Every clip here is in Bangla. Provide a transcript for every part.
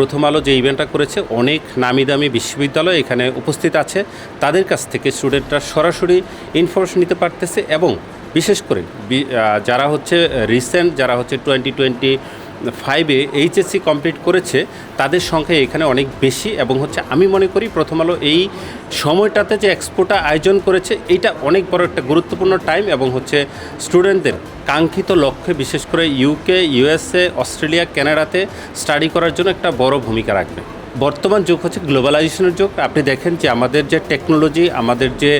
প্রথম আলো যে ইভেন্টটা করেছে, অনেক নামি দামি বিশ্ববিদ্যালয় এখানে উপস্থিত আছে। তাদের কাছ থেকে স্টুডেন্টরা সরাসরি ইনফরমেশন নিতে পারতেছে এবং বিশেষ করে যারা হচ্ছে রিসেন্ট যারা হচ্ছে টোয়েন্টি টোয়েন্টি ফাইভে এইচএসসি কমপ্লিট করেছে, তাদের সংখ্যা এখানে অনেক বেশি এবং হচ্ছে আমি মনে করি প্রথম আলো এই সময়টাতে যে এক্সপোটা আয়োজন করেছে, এটা অনেক বড় একটা গুরুত্বপূর্ণ টাইম এবং হচ্ছে স্টুডেন্টদের কাঙ্ক্ষিত লক্ষ্যে বিশেষ করে ইউকে ইউএসএ অস্ট্রেলিয়া কানাডাতে স্টাডি করার জন্য একটা বড় ভূমিকা রাখবে। বর্তমান যুগ হচ্ছে গ্লোবালাইজেশনের যুগ। আপনি দেখেন যে আমাদের যে টেকনোলজি আমাদের যে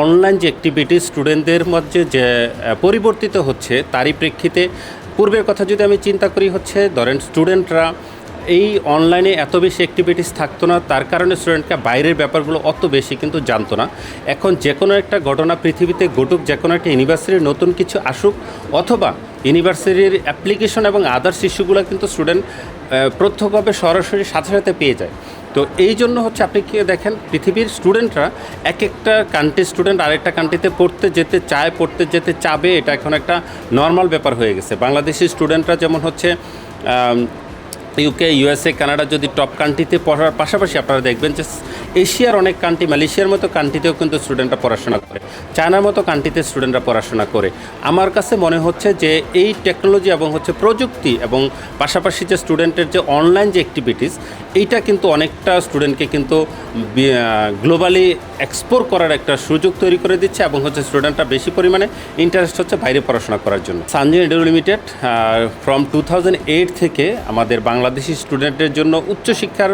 অনলাইন যে অ্যাক্টিভিটি স্টুডেন্টদের মধ্যে যে পরিবর্তিত হচ্ছে, তারই প্রেক্ষিতে পূর্বের কথা যদি আমি চিন্তা করি হচ্ছে, ধরেন স্টুডেন্টরা এই অনলাইনে এত বেশি অ্যাক্টিভিটিস থাকতো না, তার কারণে স্টুডেন্টকে বাইরের ব্যাপারগুলো অত বেশি কিন্তু জানতো না। এখন যে কোনো একটা ঘটনা পৃথিবীতে ঘটুক যে কোনো একটা ইউনিভার্সিটির নতুন কিছু আসুক, অথবা ইউনিভার্সিটির অ্যাপ্লিকেশন এবং আদার্স ইস্যুগুলো কিন্তু স্টুডেন্ট প্রত্যক্ষভাবে সরাসরি সাথে সাথে পেয়ে যায়। তো এই জন্য হচ্ছে আপনি কি দেখেন, পৃথিবীর স্টুডেন্টরা এক একটা কান্ট্রির স্টুডেন্ট আরেকটা কান্ট্রিতে পড়তে যেতে চায়, পড়তে যেতে চাবে, এটা এখন একটা নর্মাল ব্যাপার হয়ে গেছে। বাংলাদেশি স্টুডেন্টরা যেমন হচ্ছে ইউকে ইউএসএ কানাডা যদি টপ কান্ট্রিতে পড়ার পাশাপাশি আপনারা দেখবেন যে এশিয়ার অনেক কান্ট্রি মালয়েশিয়ার মতো কান্ট্রিতেও কিন্তু স্টুডেন্টরা পড়াশোনা করে চায়নার মতো কান্ট্রিতে স্টুডেন্টরা পড়াশোনা করে। আমার কাছে মনে হচ্ছে যে এই টেকনোলজি এবং হচ্ছে প্রযুক্তি এবং পাশাপাশি যে স্টুডেন্টের যে অনলাইন যে অ্যাক্টিভিটিস এইটা কিন্তু অনেকটা স্টুডেন্টকে কিন্তু গ্লোবালি এক্সপ্লোর করার একটা সুযোগ তৈরি করে দিচ্ছে এবং হচ্ছে স্টুডেন্টরা বেশি পরিমাণে ইন্টারেস্ট হচ্ছে বাইরে পড়াশোনা করার জন্য। Sanjin edu limited from two eight থেকে আমাদের বাংলাদেশি স্টুডেন্টের জন্য উচ্চশিক্ষার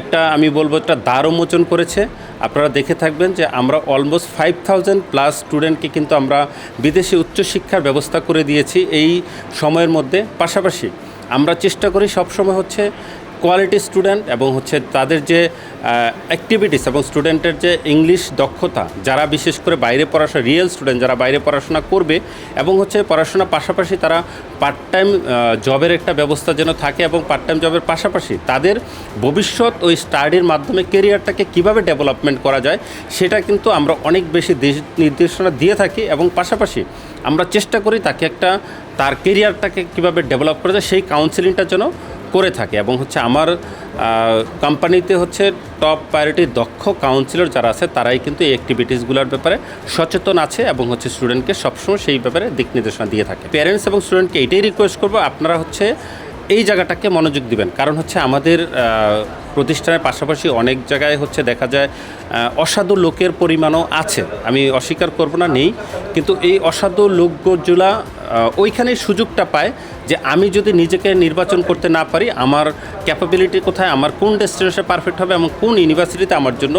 একটা, আমি বলব, একটা দ্বার উন্মোচন করেছে। আপনারা দেখে থাকবেন যে আমরা অলমোস্ট ফাইভ থাউজেন্ড প্লাস স্টুডেন্টকে কিন্তু আমরা বিদেশি উচ্চশিক্ষার ব্যবস্থা করে দিয়েছি এই সময়ের মধ্যে। পাশাপাশি আমরা চেষ্টা করি সবসময় হচ্ছে কোয়ালিটি স্টুডেন্ট এবং হচ্ছে তাদের যে অ্যাক্টিভিটিস এবং স্টুডেন্টের যে ইংলিশ দক্ষতা, যারা বিশেষ করে বাইরে পড়াশোনা রিয়েল স্টুডেন্ট যারা বাইরে পড়াশোনা করবে এবং হচ্ছে পড়াশোনার পাশাপাশি তারা পার্ট টাইম জবের একটা ব্যবস্থা যেন থাকে এবং পার্ট টাইম জবের পাশাপাশি তাদের ভবিষ্যৎ ওই স্টাডির মাধ্যমে কেরিয়ারটাকে কীভাবে ডেভেলপমেন্ট করা যায়, সেটা কিন্তু আমরা অনেক বেশি দিশ- নির্দেশনা দিয়ে থাকি এবং পাশাপাশি আমরা চেষ্টা করি তাকে একটা, তার কেরিয়ারটাকে কীভাবে ডেভেলপ করা যায়, সেই কাউন্সিলিংটা যেন করে থাকে এবং হচ্ছে আমার কোম্পানিতে হচ্ছে টপ প্রায়োরিটি দক্ষ কাউন্সিলর যারা আছে, তারাই কিন্তু এই অ্যাক্টিভিটিসগুলোর ব্যাপারে সচেতন আছে এবং হচ্ছে স্টুডেন্টকে সবসময় সেই ব্যাপারে দিক নির্দেশনা দিয়ে থাকে। প্যারেন্টস এবং স্টুডেন্টকে এটাই রিকোয়েস্ট করব, আপনারা হচ্ছে এই জায়গাটাকে মনোযোগ দিবেন। কারণ হচ্ছে আমাদের প্রতিষ্ঠানের পাশাপাশি অনেক জায়গায় হচ্ছে দেখা যায় অসাধু লোকের পরিমাণও আছে। আমি অস্বীকার করব না, নেই। কিন্তু এই অসাধু লোকগুলা ওইখানেই সুযোগটা পায় যে আমি যদি নিজেকে নির্বাচন করতে না পারি, আমার ক্যাপাবিলিটি কোথায়, আমার কোন ডেস্টিনেশনে পারফেক্ট হবে এবং কোন ইউনিভার্সিটিতে আমার জন্য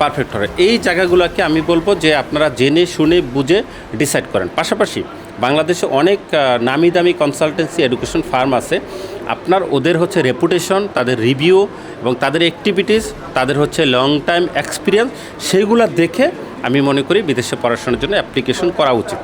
পারফেক্ট হবে। এই জায়গাগুলোকে আমি বলব যে আপনারা জেনে, শুনে, বুঝে ডিসাইড করেন। পাশাপাশি বাংলাদেশে অনেক নামি দামি কনসালটেন্সি এডুকেশন ফার্ম আছে। আপনার ওদের হচ্ছে রেপুটেশন তাদের রিভিউ এবং তাদের অ্যাক্টিভিটিস তাদের হচ্ছে লং টাইম এক্সপিরিয়েন্স সেইগুলো দেখে আমি মনে করি বিদেশে পড়াশোনার জন্য অ্যাপ্লিকেশন করা উচিত।